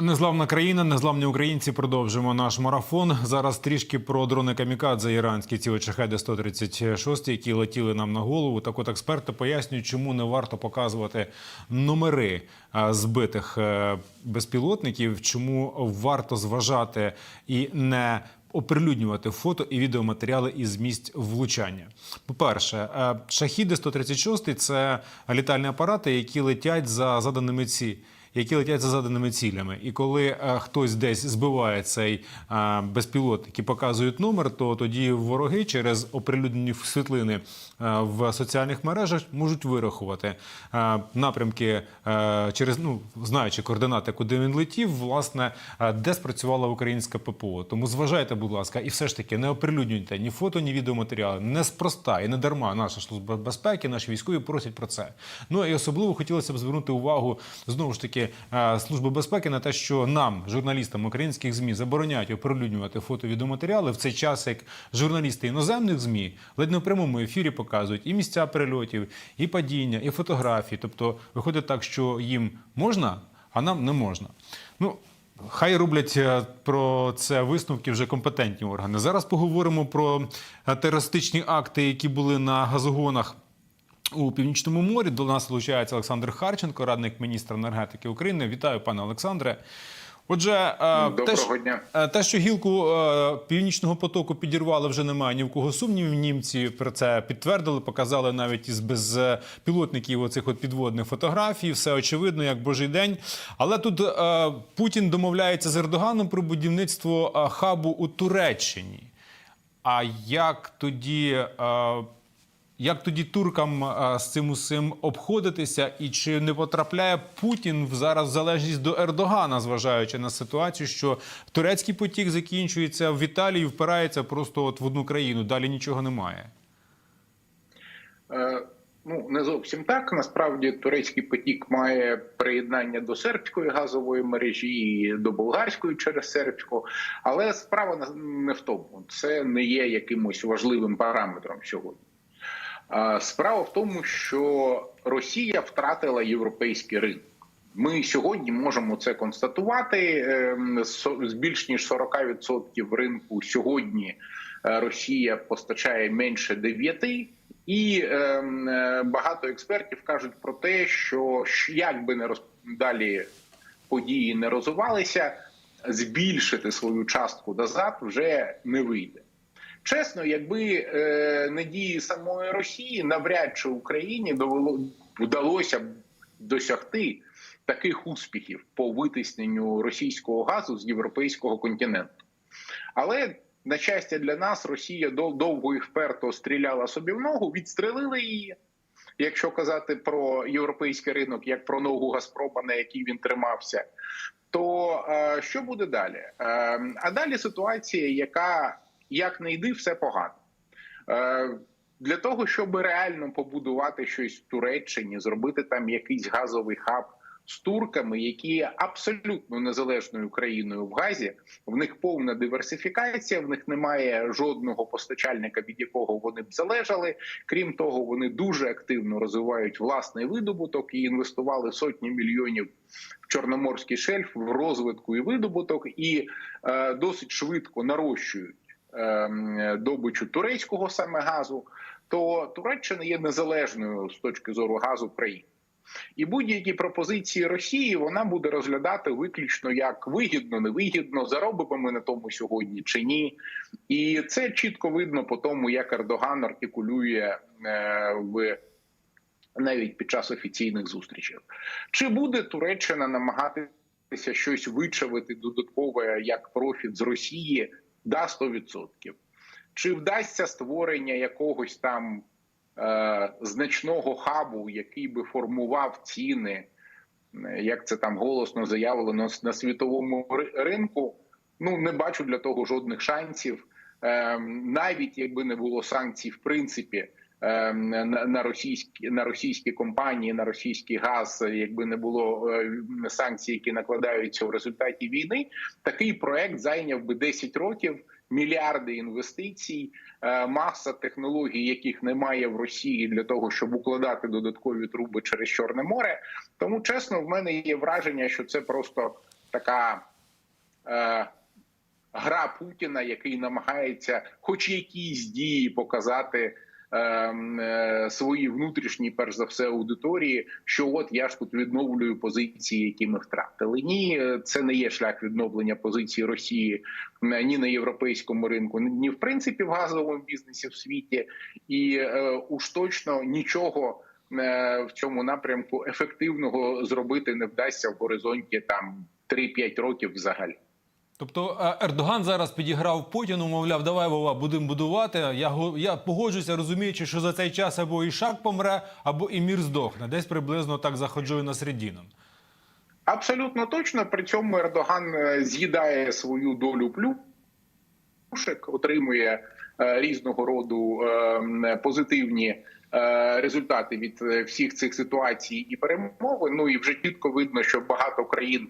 Незламна країна, незламні українці. Продовжуємо наш марафон. Зараз трішки про дрони камікадзе іранські ці шахеди 136 які летіли нам на голову. Так от експерти пояснюють, чому не варто показувати номери збитих е, безпілотників, чому варто зважати і не оприлюднювати фото і відеоматеріали із місць влучання. По-перше, е, шахіди 136 – це літальні апарати, які летять за заданими ці які летять за заданими цілями. І коли е, хтось десь збиває цей е, безпілотник і показують номер, то тоді вороги через оприлюднені світлини е, в соціальних мережах можуть вирахувати напрямки через ну знаючи координати, куди він летів, власне, де спрацювала українська ППО. Тому зважайте, будь ласка, і все ж таки не оприлюднюйте ні фото, ні відеоматеріали. Неспроста і не дарма наша служба безпеки, наші військові просять про це. Ну і особливо хотілося б звернути увагу знову ж таки е, служби безпеки на те, що нам, журналістам українських змі, забороняють оприлюднювати фото відеоматеріали в цей час, як журналісти іноземних змі ледь не в прямому ефірі показують і місця перельотів, і падіння, і фотографії. Тобто виходить так, що їм можна, а нам не можна. Ну. Хай роблять е, про це висновки вже компетентні органи. Зараз поговоримо про е, терористичні акти, які були на газогонах у північному морі. До нас долучається Олександр Харченко, радник міністра енергетики України. Вітаю, пане Олександре. Отже, е, те, що- дня. е, те, що гілку е, північного потоку підірвали, вже немає ні в кого сумнівів. Німці про це підтвердили, показали навіть із безпілотників оцих от підводних фотографій. Все очевидно, як божий день. Але тут Путін домовляється з Ердоганом про будівництво хабу у Туреччині. А як тоді, як тоді туркам е, з цим усім обходитися, і чи не потрапляє Путін в- зараз залежність до Ердогана, зважаючи на ситуацію, що турецький потік закінчується в Італії, впирається просто от в одну країну, далі нічого немає. Е, Ну не зовсім так. Насправді турецький потік має приєднання до сербської газової мережі і до болгарської через сербську, але справа не в тому. Це не є якимось важливим параметром сьогодні. Справа в тому, що Росія втратила європейський ринок. Ми сьогодні можемо це констатувати. Ем, З більш ніж 40% ринку сьогодні е, Росія постачає менше 9%. І ем, е, багато експертів кажуть про те, що як би не роз... далі події не розвивалися, збільшити свою частку назад вже не вийде. Чесно, якби е, не дії самої Росії, навряд чи Україні довело вдалося б досягти таких успіхів по витисненню російського газу з європейського континенту. Але на щастя для нас, Росія дов- довго і вперто стріляла собі в ногу, відстрелили її. Якщо казати про європейський ринок, як про ногу Газпрома, на якій він тримався, то е, що буде далі? Е, а далі ситуація, яка як не йди, все погано. Е, для того, щоб реально побудувати щось в Туреччині, зробити там якийсь газовий хаб з турками, які є абсолютно незалежною країною в газі, в них повна диверсифікація, в них немає жодного постачальника, від якого вони б залежали. Крім того, вони дуже активно розвивають власний видобуток і інвестували сотні мільйонів в чорноморський шельф в розвитку і видобуток, і е, досить швидко нарощують добичу турецького саме газу, то Туреччина є незалежною з точки зору газу країн. І будь-які пропозиції Росії вона буде розглядати виключно як вигідно, невигідно, заробимо ми на тому сьогодні чи ні. І це чітко видно по тому, як Ердоган артикулює е, в навіть під час офіційних зустрічей. Чи буде Туреччина намагатися щось вичавити додаткове як профіт з Росії? Да, 100%. Чи вдасться створення якогось там е, значного хабу, який би формував ціни, е, як це там голосно заявлено на світовому ринку? Ну не бачу для того жодних шансів. Е, навіть якби не було санкцій, в принципі, на, на російські на російські компанії, на російський газ, якби не було е, санкцій, які накладаються в результаті війни, такий проект зайняв би 10 років, мільярди інвестицій, е, маса технологій, яких немає в Росії для того, щоб укладати додаткові труби через Чорне море. Тому чесно, в мене є враження, що це просто така е, гра Путіна, який намагається, хоч якісь дії показати. Е, е, Свої внутрішні, перш за все, аудиторії, що от я ж тут відновлюю позиції, які ми втратили. Ні, е, це не є шлях відновлення позиції Росії е, ні на європейському ринку, ні в принципі в газовому бізнесі в світі, і уж точно нічого в цьому напрямку ефективного зробити не вдасться в горизонті там 3-5 років взагалі. Тобто е, Ердоган зараз підіграв Путіну, мовляв, давай Вова, будемо будувати. Я я погоджуся, розуміючи, що за цей час або Ішак помре, або і мір здохне. Десь приблизно так заходжує на середину. Абсолютно точно. При цьому Ердоган е, з'їдає свою долю плюшек, отримує е, різного роду позитивні результати від всіх цих ситуацій і перемовин. Ну і вже чітко видно, що багато країн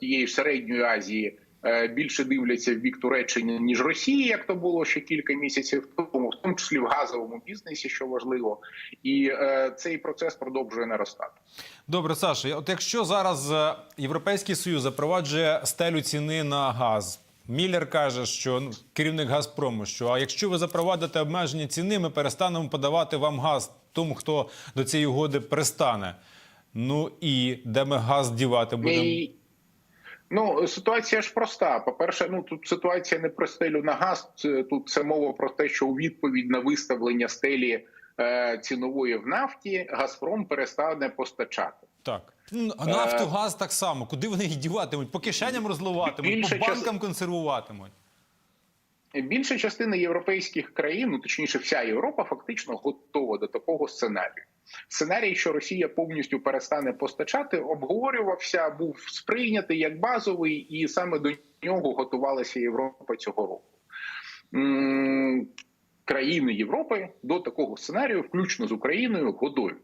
тієї ж середньої Азії. е, Більше дивляться в бік Туреччини ніж Росії, як то було ще кілька місяців тому, в тому числі в газовому бізнесі, що важливо, і е, цей процес продовжує наростати. Добре, Саша, от якщо зараз е, Європейський Союз запроваджує стелю ціни на газ, Міллер каже, що ну, керівник Газпрому, що а якщо ви запровадите обмеження ціни, ми перестанемо подавати вам газ тому, хто до цієї угоди пристане. Ну і де ми газ дівати будемо? І, ну, ситуація ж проста. По-перше, ну тут ситуація не про стелю на газ. Тут це мова про те, що у відповідь на виставлення стелі е, цінової в нафті Газпром перестане постачати. Так. Ну, а Нафтогаз так само. Куди вони їх діватимуть? По кишеням розливатимуть, Більше по час- банкам консервуватимуть. Більша частина європейських країн, ну точніше, вся Європа, фактично готова до такого сценарію. Сценарій, що Росія повністю перестане постачати, обговорювався, був сприйнятий як базовий, і саме до нього готувалася Європа цього року. Країни Європи до такого сценарію, включно з Україною, готові.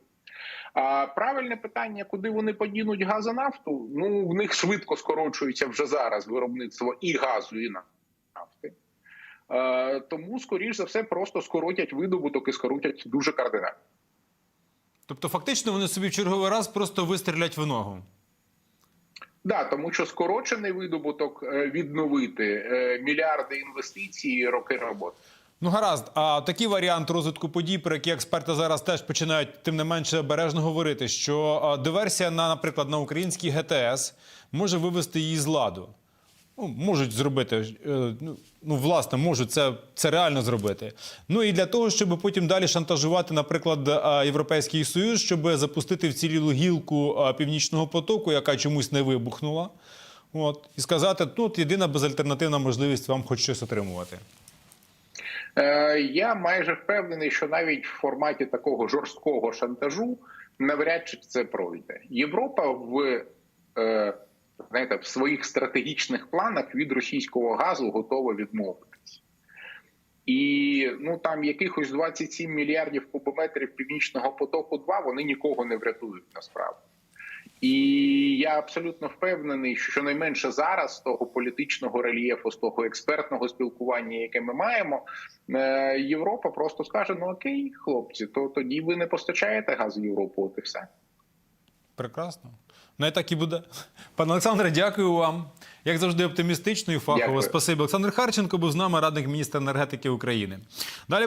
А правильне питання, куди вони подінуть газонафту? Ну в них швидко скорочується вже зараз виробництво і газу, і нафти. Е, тому, скоріш за все, просто скоротять видобуток і скоротять дуже кардинально. Тобто, фактично, вони собі в черговий раз просто вистрілять в ногу. Да, тому що скорочений видобуток е, відновити е, мільярди інвестицій, і роки роботи. Ну гаразд, а такий варіант розвитку подій, про які експерти зараз теж починають тим не менше обережно говорити, що диверсія на, наприклад, на український ГТС може вивести її з ладу. Ну, можуть зробити, е, ну, ну власне, можуть це, це реально зробити. Ну і для того, щоб потім далі шантажувати, наприклад, Європейський Союз, щоб запустити вцілілу гілку а, Північного потоку, яка чомусь не вибухнула. От, і сказати, от єдина безальтернативна можливість вам хоч щось отримувати. Е, Я майже впевнений, що навіть в форматі такого жорсткого шантажу навряд чи це пройде. Європа в е, знаєте, в своїх стратегічних планах від російського газу готова відмовитись. І ну там якихось 27 мільярдів кубометрів північного потоку 2 вони нікого не врятують насправді. І я абсолютно впевнений, що щонайменше зараз з того політичного рельєфу, з того експертного спілкування, яке ми маємо, е, Європа просто скаже: ну окей, хлопці, то тоді ви не постачаєте газ в Європу, от і все. Прекрасно. Ну і так і буде. Пане Олександре, дякую вам. Як завжди, оптимістично і фахово. Дякую. Спасибі. Олександр Харченко був з нами, радник міністра енергетики України. Далі.